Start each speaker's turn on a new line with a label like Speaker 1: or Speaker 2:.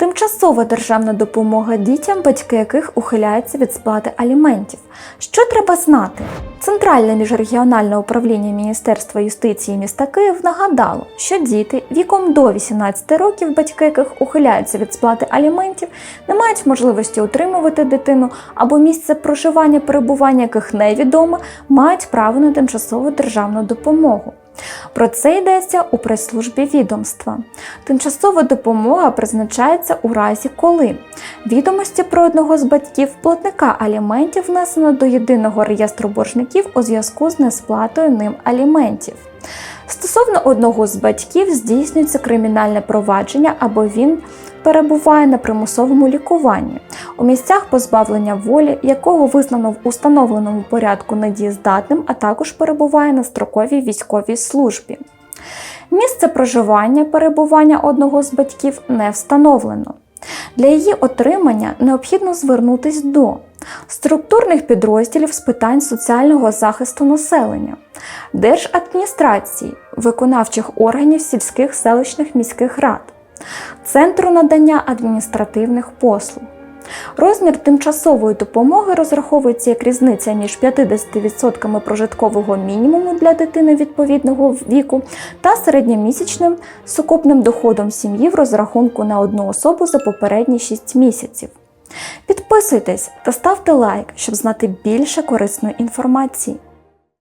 Speaker 1: Тимчасова державна допомога дітям, батьки яких ухиляються від сплати аліментів. Що треба знати? Центральне міжрегіональне управління Міністерства юстиції міста Київ нагадало, що діти віком до 18 років, батьки яких ухиляються від сплати аліментів, не мають можливості утримувати дитину або місце проживання перебування яких невідомо, мають право на тимчасову державну допомогу. Про це йдеться у прес-службі відомства. Тимчасова допомога призначається у разі, коли відомості про одного з батьків платника аліментів внесено до єдиного реєстру боржників у зв'язку з несплатою ним аліментів. Стосовно одного з батьків здійснюється кримінальне провадження або він перебуває на примусовому лікуванні у місцях позбавлення волі, якого визнано в установленому порядку недієздатним, а також перебуває на строковій військовій службі. Місце проживання перебування одного з батьків не встановлено. Для її отримання необхідно звернутись до структурних підрозділів з питань соціального захисту населення, держадміністрації, виконавчих органів сільських селищних міських рад, Центру надання адміністративних послуг. Розмір тимчасової допомоги розраховується як різниця між 50% прожиткового мінімуму для дитини відповідного віку та середньомісячним сукупним доходом сім'ї в розрахунку на одну особу за попередні 6 місяців. Підписуйтесь та ставте лайк, щоб знати більше корисної інформації.